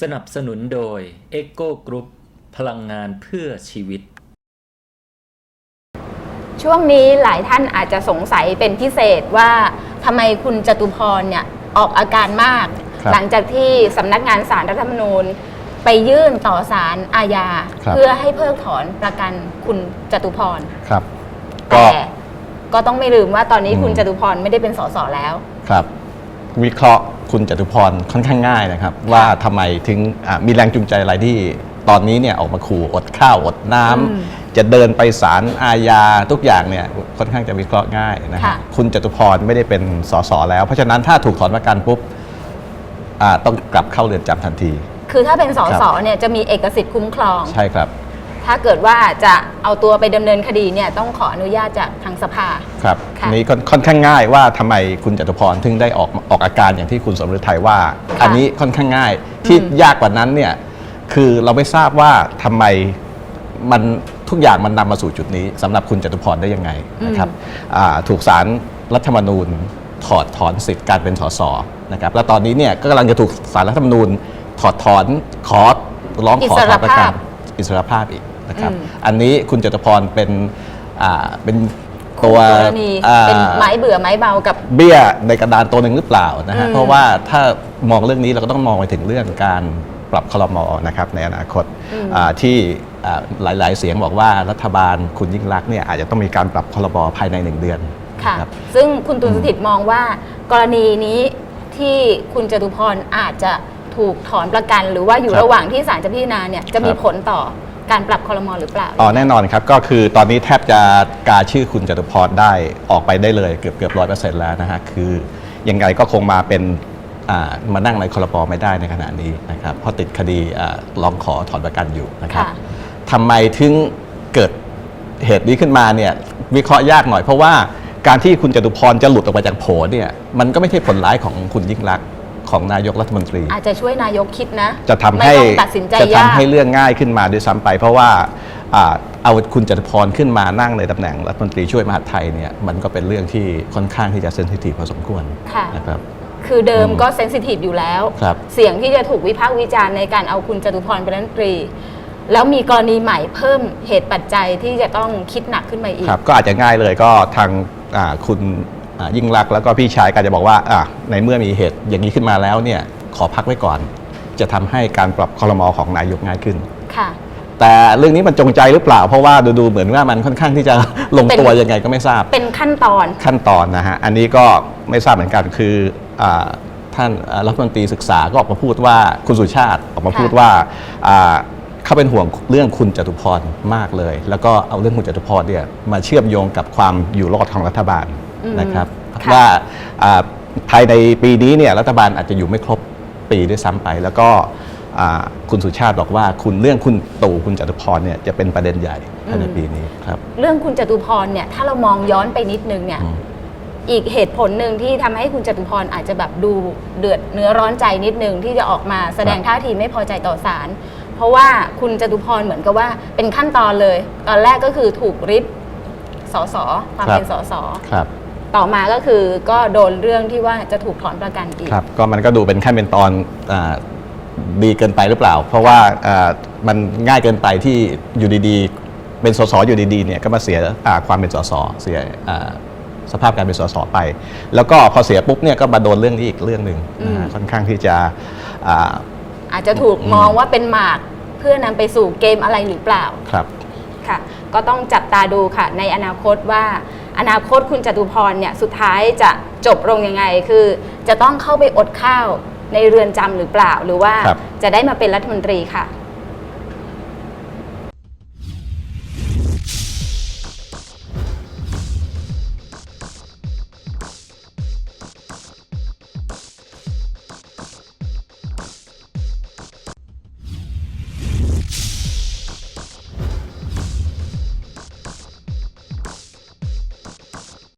สนับสนุนโดย e c o Group พลังงานเพื่อชีวิต ช่วงนี้หลายท่านอาจจะสงสัยเป็นพิเศษว่าทำไมคุณจตุพรเนี่ยออกอาการมาก ครับ หลังจากที่สำนักงานสารรัฐธรรมนูญ ไปยื่นต่อศาลอาญา ครับ เพื่อให้เพิกถอนประกันคุณจตุพรครับ ก็ แต่ก็ต้องไม่ลืมว่าตอนนี้อืม คุณจตุพรไม่ได้เป็นสสแล้ว ครับ วิเคราะห์ คุณจตุพรค่อนข้างง่ายนะครับ ว่าทำไมถึงอะมีแรงจูงใจอะไรที่ตอนนี้เนี่ยออกมาขู่อดข้าวอดน้ำอืมจะเดินไปศาลอาญาทุกอย่างเนี่ยค่อนข้างจะวิเคราะห์ง่ายนะครัค่ะบคุณจตุพรไม่ได้เป็นสสแล้ว เพราะฉะนั้นถ้าถูกถอนประกันปุ๊บอ่าต้องกลับเข้าเรือนจำทันที คือถ้าเป็นสครับสเนี่ยจะมีเอกสิทธิ์คุ้มครองใช่ครับ ถ้าเกิดว่าจะเอาตัวไปดำเนินคดีเนี่ยต้องขออนุญาตจากทางสภา ครับค่ะนี่ค่อนค่อนข้างง่ายว่าทำไมคุณจตุพรถึงได้ออกออกอาการอย่างที่คุณสมฤทัยว่า อันนี้ค่อนข้างง่ายที่ยากกว่านั้นเนี่ยคือเราไม่ทราบว่าทำไมมันทุกอย่างมันนำมาสู่จุดนี้สำหรับคุณจตุพรได้ยังไงนะครับอ่าถูกสารรัฐธรรมนูญถอดถอนสิทธิ์การเป็นสสนะครับแล้วตอนนี้เนี่ยก็กำลังจะถูกสารรัฐธรรมนูญถอดถอนขอร้องขอถอนประกันอิสรภาพอีก นะครับอืมอันนี้คุณจตุพรเป็นอ่าเป็นตัวคู่กรณีอ่าเป็นไม้เบื่อไม้เบากับเบี้ยในกระดานตัวหนึ่งหรือเปล่านะฮะอืมเพราะว่าถ้ามองเรื่องนี้เราก็ต้องมองไปถึงเรื่องการปรับคลมอนะครับในอนาคตอ่าที่อ่าหลายๆ เสียงบอกว่ารัฐบาลคุณยิ่งรักษณ์เนี่ยอาจจะต้องมีการปรับคลมอภายในหนึ่งเดือนค่ะครับซึ่งคุณตุลสถิตมองว่ากรณีนี้ที่คุณจตุพรอาจจะถูกถอนประกัน หรือว่าอยู่ครับระหว่างที่ศาลจะพิจารณาเนี่ยจะมีครับผลต่อ การปรับคอรมอหรือเปล่า อ๋อแน่นอนครับ ก็คือตอนนี้แทบจะกาชื่อคุณจตุพรได้ออกไปได้เลยเกือบเกือบร้อยเปอร์เซ็นต์แล้วนะฮะคือยังไงก็คงมาเป็นอ่ามานั่งในคลปไม่ได้ในขณะนี้นะครับเพราะติดคดีอ่าร้องขอถอนประกันอยู่นะครับค่ะทำไมถึงเกิดเหตุนี้ขึ้นมาเนี่ยวิเคราะห์ยากหน่อยเพราะว่าการที่คุณจตุพรจะหลุดออกมาจากโผเนี่ยมันก็ไม่ใช่ผลร้ายของคุณยิ่งรักษณ์ ของนายกรัฐมนตรี อาจจะช่วยนายกคิดนะ จะทำให้ไม่ต้องตัดสินใจจะยาก ทำให้เรื่องง่ายขึ้นมาด้วยซ้ำไป เพราะว่าอ่าเอาคุณจตุพรขึ้นมานั่งในตำแหน่งรัฐมนตรีช่วยมหาดไทยเนี่ยมันก็เป็นเรื่องที่ค่อนข้างที่จะเซนซิทีฟพอสมควรค่ะ นะครับ คือเดิมอืมก็เซนซิทีฟอยู่แล้ว ครับเสียงที่จะถูกวิพากษ์วิจารณ์ในการเอาคุณจตุพรเป็นรัฐมนตรี แล้วมีกรณีใหม่เพิ่มเหตุปัจจัยที่จะต้องคิดหนักขึ้นมาอีก ครับก็อาจจะง่ายเลยก็ทางอ่าคุณอ่า ยิ่งรักษณ์แล้วก็พี่ชายก็จะบอกว่าอะในเมื่อมีเหตุอย่างนี้ขึ้นมาแล้วเนี่ยขอพักไว้ก่อน จะทำให้การปรับคลมอของนายกง่ายขึ้น ค่ะ แต่เรื่องนี้มันจงใจหรือเปล่า เพราะว่าดูๆเหมือนว่ามันค่อนข้างที่จะ ลงตัวเป็น ยังไงก็ไม่ทราบ เป็นขั้นตอน ขั้นตอนนะฮะ อันนี้ก็ไม่ทราบเหมือนกันคืออาท่านอ่ารัฐมนตรีศึกษาก็ออกมาพูดว่าคุณสุชาติออกมาค่ะพูดว่าอ่าเขาเป็นห่วงเรื่องคุณจตุพรมากเลย แล้วก็เอาเรื่องคุณจตุพรเนี่ยมาเชื่อมโยงกับความอยู่รอดของรัฐบาลอืม นะครับค่ะว่าอ่าภายในปีนี้เนี่ยรัฐบาลอาจจะอยู่ไม่ครบปีด้วยซ้ำไป แล้วก็อ่าคุณสุชาติบอกว่าคุณเรื่องคุณตู่คุณจตุพรเนี่ยจะเป็นประเด็นใหญ่ภายในปีนี้ครับ เรื่องคุณจตุพรเนี่ยถ้าเรามองย้อนไปนิดนึงเนี่ย อืม อีกเหตุผลหนึ่งที่ทำให้คุณจตุพรอาจจะแบบดูเดือดเนื้อร้อนใจนิดนึงที่จะออกมาแสดงท่าทีไม่พอใจต่อศาลเพราะว่าคุณจตุพรเหมือนกับว่าเป็นขั้นตอนเลย ตอนแรกก็คือถูกริบสสความครับเป็นสสครับ ต่อมาก็คือก็โดนเรื่องที่ว่าจะถูกถอนประกันอีก ครับก็มันก็ดูเป็นขั้นเป็นตอนอาดีเกินไปหรือเปล่า เพราะว่าอ่ามันง่ายเกินไปที่อยู่ดีๆ เป็นสสอยู่ดีๆเนี่ยก็มาเสียอ่าความเป็นสสเสียอ่าสภาพการเป็นสสไป แล้วก็พอเสียปุ๊บเนี่ยก็มาโดนเรื่องนี้อีกเรื่องหนึ่งนะฮะอืมค่อนข้างที่จะอ่าอาจจะถูกมองว่าเป็นหมากเพื่อนำไปสู่เกมอะไรหรือเปล่า ครับ ค่ะก็ต้องจับตาดูค่ะ ในอนาคตว่า อนาคตคุณจตุพรเนี่ยสุดท้ายจะจบลงยังไง คือจะต้องเข้าไปอดข้าวในเรือนจำหรือเปล่า หรือว่าครับจะได้มาเป็นรัฐมนตรีค่ะ